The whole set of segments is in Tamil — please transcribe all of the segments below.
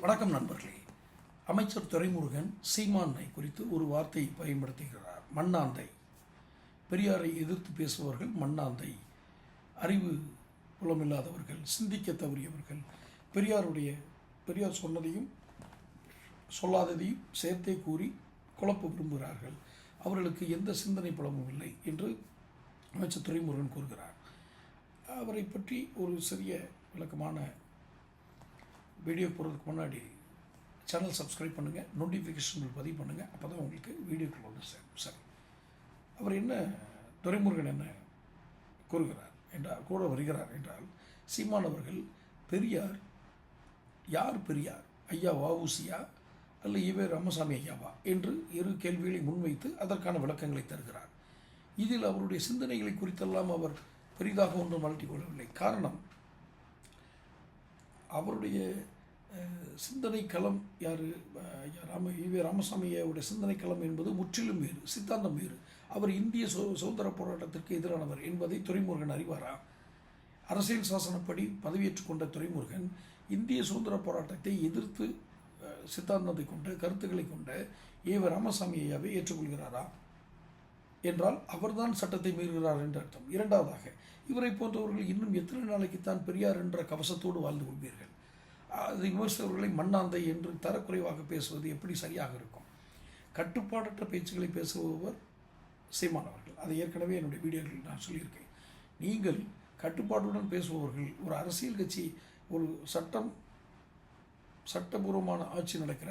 வணக்கம் நண்பர்களே. அமைச்சர் துரைமுருகன் சீமானை குறித்து ஒரு வார்த்தையை பயன்படுத்துகிறார். மண்ணாந்தை பெரியாரை எதிர்த்து பேசுபவர்கள் மண்ணாந்தை அறிவு புலமில்லாதவர்கள் சிந்திக்க தவறியவர்கள். பெரியாருடைய பெரியார் சொன்னதையும் சொல்லாததையும் சேர்த்தே கூறி குழப்ப விரும்புகிறார்கள். அவர்களுக்கு எந்த சிந்தனை புலமும் இல்லை என்று அமைச்சர் துரைமுருகன் கூறுகிறார். அவரை பற்றி ஒரு சிறிய விளக்கமான வீடியோ போகிறதுக்கு முன்னாடி சேனல் சப்ஸ்கிரைப் பண்ணுங்கள் நோட்டிஃபிகேஷன் பதிவு பண்ணுங்கள் அப்போ தான் உங்களுக்கு வீடியோக்கள் வந்து சேரும். சரி. அவர் என்ன துரைமுருகன் என்ன கூறுகிறார் என்றால் கூட வருகிறார் என்றால் சீமான் அவர்கள் பெரியார் யார் பெரியார்? ஐயா வவுசியா அல்ல இவே ராமசாமி ஐயாவா? என்று இரு கேள்விகளை முன்வைத்து அதற்கான விளக்கங்களை தருகிறார். இதில் அவருடைய சிந்தனைகளை குறித்தெல்லாம் அவர் பெரிதாக ஒன்றும் வளர்த்தி கொள்ளவில்லை காரணம் அவருடைய சிந்தனை களம் யார்? ராம ஈவே ராமசாமி சிந்தனை களம் என்பது முற்றிலும் வேறு சித்தாந்தம் வேறு. அவர் இந்திய சு சுதந்திர போராட்டத்திற்கு எதிரானவர் என்பதை துரைமுருகன் அறிவாரா? அரசியல் சாசனப்படி பதவியேற்றுக் கொண்ட துரைமுருகன் இந்திய சுதந்திர போராட்டத்தை எதிர்த்து சித்தாந்தத்தை கொண்ட கருத்துக்களை கொண்ட ஏ. ராமசாமி ஐயாவை ஏற்றுக்கொள்கிறாரா? என்றால் அவர்தான் சட்டத்தை மீறுகிறார் என்று அர்த்தம். இரண்டாவதாக இவரை போன்றவர்கள் இன்னும் எத்தனை நாளைக்குத்தான் பெரியார் என்ற கவசத்தோடு வாழ்ந்து கொள்வீர்கள்? அதை விமர்சித்தவர்களை மண்ணாந்தை என்று தரக்குறைவாக பேசுவது எப்படி சரியாக இருக்கும்? கட்டுப்பாடற்ற பேச்சுக்களை பேசுபவர் சீமானவர்கள் அதை ஏற்கனவே என்னுடைய வீடியோக்களில் நான் சொல்லியிருக்கேன். நீங்கள் கட்டுப்பாட்டுடன் பேசுபவர்கள் ஒரு அரசியல் கட்சி ஒரு சட்டம் சட்டபூர்வமான ஆட்சி நடக்கிற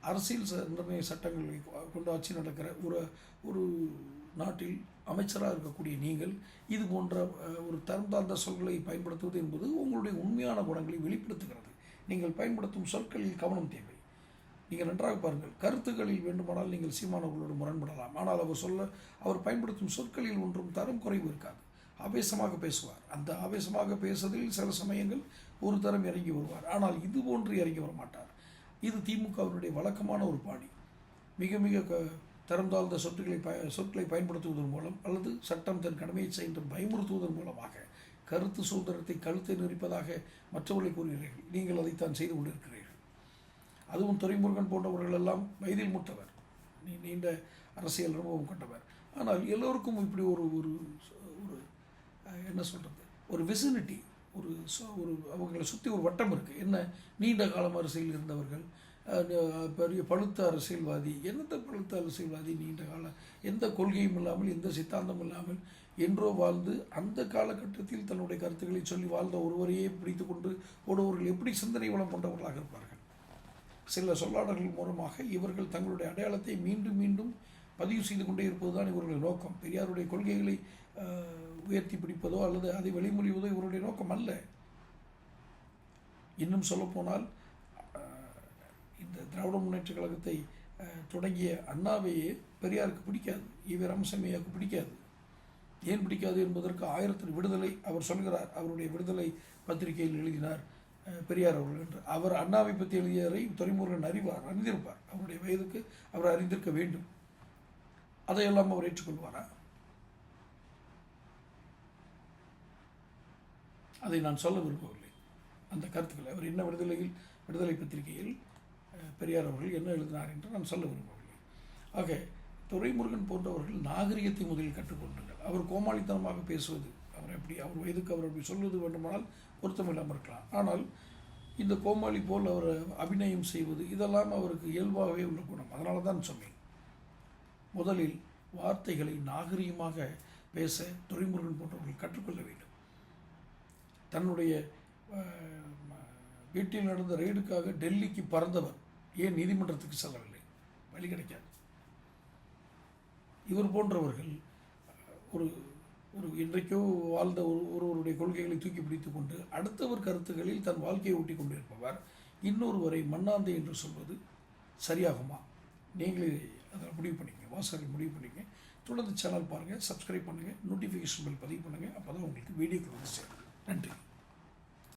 அரசியல் ச- நிர்ணய சட்டங்களை கொண்டு ஆட்சி நடக்கிற ஒரு ஒரு நாட்டில் அமைச்சராக இருக்கக்கூடிய நீங்கள் இது போன்ற ஒரு தரம் தாழ்ந்த சொற்களை பயன்படுத்துவது என்பது உங்களுடைய உண்மையான குணங்களை வெளிப்படுத்துகிறது. நீங்கள் பயன்படுத்தும் சொற்களில் கவனம் தேவை. நீங்கள் நன்றாக பாருங்கள். கருத்துக்களில் வேண்டுமானால் நீங்கள் சீமானவர்களோடு முரண்படலாம். ஆனால் அவர் சொல்ல அவர் பயன்படுத்தும் சொற்களில் ஒன்றும் தரம் குறைவு இருக்காது. ஆவேசமாக பேசுவார். அந்த ஆவேசமாக பேசுவதில் சில சமயங்கள் ஒரு தரம் இறங்கி வருவார். ஆனால் இது போன்று இறங்கி வர மாட்டார் இது திமுகவினுடைய வழக்கமான ஒரு பாணி. மிக மிக க தரம் தாழ்ந்த சொற்களை ப சொற்களை பயன்படுத்துவதன் மூலம் அல்லது சட்டம் தன் கடமையை செய்து பயமுறுத்துவதன் மூலமாக கருத்து சுதந்திரத்தை கழுத்தை நெரிப்பதாக மற்றவர்களை கூறுகிறீர்கள். நீங்கள் அதைத்தான் செய்து கொண்டிருக்கிறீர்கள். அதுவும் துரைமுருகன் போன்றவர்கள் எல்லாம் வயதில் மூத்தவர் நீ நீண்ட அரசியல் அனுபவம் கொண்டவர். ஆனால் எல்லோருக்கும் இப்படி ஒரு ஒரு ஒரு என்ன சொல்கிறது ஒரு விசினிட்டி ஒரு ஒரு அவங்களை சுற்றி ஒரு வட்டம் இருக்குது என்ன? நீண்ட காலம் அரசியல் இருந்தவர்கள் பெரிய பழுத்த அரசியல்வாதி எந்த பழுத்த அரசியல்வாதி நீண்ட காலம் எந்த கொள்கையும் இல்லாமல் எந்த சித்தாந்தம் இல்லாமல் என்றோ வாழ்ந்து அந்த காலகட்டத்தில் தன்னுடைய கருத்துக்களை சொல்லி வாழ்ந்த ஒருவரையே பிடித்து கொண்டு ஓடுவர்கள் எப்படி சிந்தனை வளம் கொண்டவர்களாக இருப்பார்கள்? சில சொல்லாடல்கள் மூலமாக இவர்கள் தங்களுடைய அடையாளத்தை மீண்டும் மீண்டும் பதிவு செய்து கொண்டே இருப்பதுதான் இவர்களுடைய நோக்கம். பெரியாருடைய கொள்கைகளை உயர்த்தி பிடிப்பதோ அல்லது அதை வெளிமொழிவதோ இவருடைய நோக்கம் அல்ல. இன்னும் சொல்லப்போனால் இந்த திராவிட முன்னேற்ற கழகத்தை தொடங்கிய அண்ணாவையே பெரியாருக்கு பிடிக்காது. ஈவே ராமசாமியாவுக்கு பிடிக்காது. ஏன் பிடிக்காது என்பதற்கு ஆயிரத்தின் விடுதலை அவர் சொல்கிறார். அவருடைய விடுதலை பத்திரிகையில் எழுதினார் பெரியார் அவர்கள் என்று. அவர் அண்ணாவை பற்றி எழுதியதை துறைமுருகன் அறிவார் அறிந்திருப்பார். அவருடைய வயதுக்கு அவர் அறிந்திருக்க வேண்டும். அதையெல்லாம் அவர் ஏற்றுக்கொள்வாரா? அதை நான் சொல்ல விரும்பவில்லை. அந்த கருத்துக்களை. அவர் என்ன விடுதலையில் விடுதலை பத்திரிகையில் பெரியார் அவர்கள் என்ன எழுதினார் என்று நான் சொல்ல விரும்பவில்லை. ஆக துரைமுருகன் போன்றவர்கள் நாகரிகத்தை முதலில் கற்றுக்கொண்டார்கள் அவர் கோமாளித்தனமாக பேசுவது அவர் எப்படி அவர் வயதுக்கு அவர் அப்படி சொல்வது வேண்டுமானால் பொருத்தமில்லாமல் இருக்கலாம். ஆனால் இந்த கோமாளி போல் அவர் அபிநயம் செய்வது இதெல்லாம் அவருக்கு இயல்பாகவே உள்ள குணம். அதனால தான் சொன்னேன். முதலில் வார்த்தைகளை நாகரிகமாக பேச துறைமுருகன் போன்றவர்கள் கற்றுக்கொள்ள வேண்டும். தன்னுடைய வீட்டில் நடந்த ரெய்டுக்காக டெல்லிக்கு பறந்தவர் ஏன் நீதிமன்றத்துக்கு செல்லவில்லை? வழி கிடைக்காது. இவர் போன்றவர்கள் ஒரு ஒரு இன்றைக்கோ வாழ்ந்த ஒரு ஒருவருடைய கொள்கைகளை தூக்கி பிடித்து கொண்டு அடுத்தவர் கருத்துக்களில் தன் வாழ்க்கையை ஒட்டி கொண்டிருப்பவர் இன்னொருவரை மண்ணாந்தை என்று சொல்வது சரியாகுமா? நீங்களே அதை முடிவு பண்ணிக்கங்க. வாசகர்கள் முடிவு பண்ணிக்கங்க. தொடர்ந்து சேனல் பாருங்கள் சப்ஸ்கிரைப் பண்ணுங்கள் நோட்டிஃபிகேஷன் பில் பதிவு பண்ணுங்கள் அப்போ தான் உங்களுக்கு வீடியோக்கள் வந்து சேரும். நன்றி.